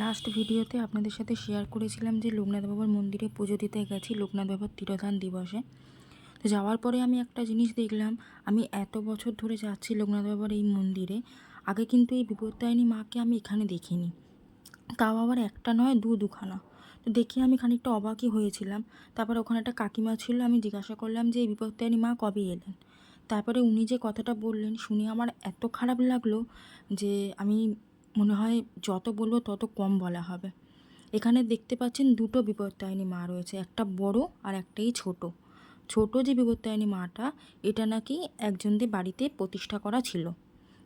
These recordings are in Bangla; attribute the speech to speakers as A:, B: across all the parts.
A: লাস্ট ভিডিওতে আপনাদের সাথে শেয়ার করেছিলাম যে লোকনাথ বাবার মন্দিরে পুজো দিতে গেছি লোকনাথ বাবার তিরোধান দিবসে। তো যাওয়ার পরে আমি একটা জিনিস দেখলাম, আমি এত বছর ধরে যাচ্ছি লোকনাথ বাবার এই মন্দিরে, আগে কিন্তু এই বিপত্তায়নী মাকে আমি এখানে দেখিনি। তাও আবার একটা নয়, দু দুখানা। তো দেখে আমি খানিকটা অবাকই হয়েছিলাম। তারপরে ওখানে একটা কাকিমা ছিল, আমি জিজ্ঞাসা করলাম যে, এই বিপত্তায়নী মা কবে এলেন? তারপরে উনি যে কথাটা বললেন, শুনে আমার এত খারাপ লাগল যে, আমি মনে হয় যত বলব তত কম বলা হবে। এখানে দেখতে পাচ্ছেন দুটো বিপত্তায়নী মা রয়েছে, একটা বড় আর একটাই ছোট। ছোট যে বিপত্তায়নী মাটা, এটা নাকি একজনদের বাড়িতে প্রতিষ্ঠা করা ছিল।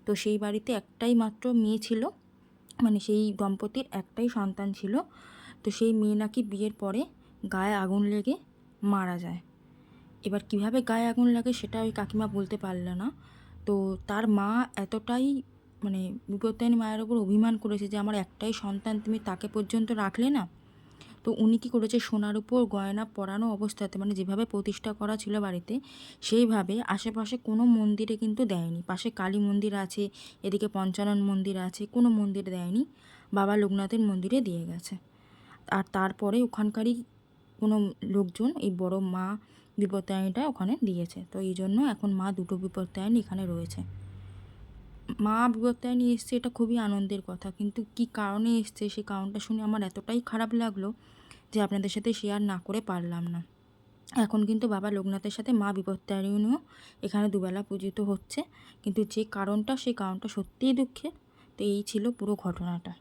A: তো সেই বাড়িতে একটাই মাত্র মেয়ে ছিল মানে সেই দম্পতির একটাই সন্তান ছিল। তো সেই মেয়ে নাকি বিয়ের পরে গায়ে আগুন লেগে মারা যায়। এবার কীভাবে গায়ে আগুন লাগে সেটা ওই কাকিমা বলতে পারল না। তো তার মা এতটাই মানে বিপত্তায়নী মায়ের ওপর অভিমান করেছে যে, আমার একটাই সন্তান, তুমি তাকে পর্যন্ত রাখলে না? তো উনি কী করেছে? সোনার উপর গয়না পরানো অবস্থাতে মানে যেভাবে প্রতিষ্ঠা করা ছিল বাড়িতে, সেইভাবে আশেপাশে কোনো মন্দিরে কিন্তু দেয়নি। পাশে কালী মন্দির আছে, এদিকে পঞ্চানন মন্দির আছে, কোনো মন্দিরে দেয়নি। বাবা লোকনাথের মন্দিরে দিয়ে গেছে। আর তারপরে ওখানকারই কোনো লোকজন, এই বড় মা বিপত্তায়নীটা ওখানে দিয়েছে। তো এই জন্য এখন মা দুটো বিপত্তায়নী এখানে রয়েছে। মা বিপত্তায়নী এসছে এটা খুবই আনন্দের কথা। কিন্তু কি কারণে এসছে সেই কারণটা শুনে আমার এতটাই খারাপ লাগল যে আপনাদের সাথে শেয়ার না করে পারলাম না। এখন কিন্তু বাবা লোকনাথের সাথে মা বিপত্তারিণীও এখানে দুবেলা পূজিত হচ্ছে। কিন্তু যে কারণটা সেই কারণটা সত্যিই দুঃখের। তো এই ছিল পুরো ঘটনাটা।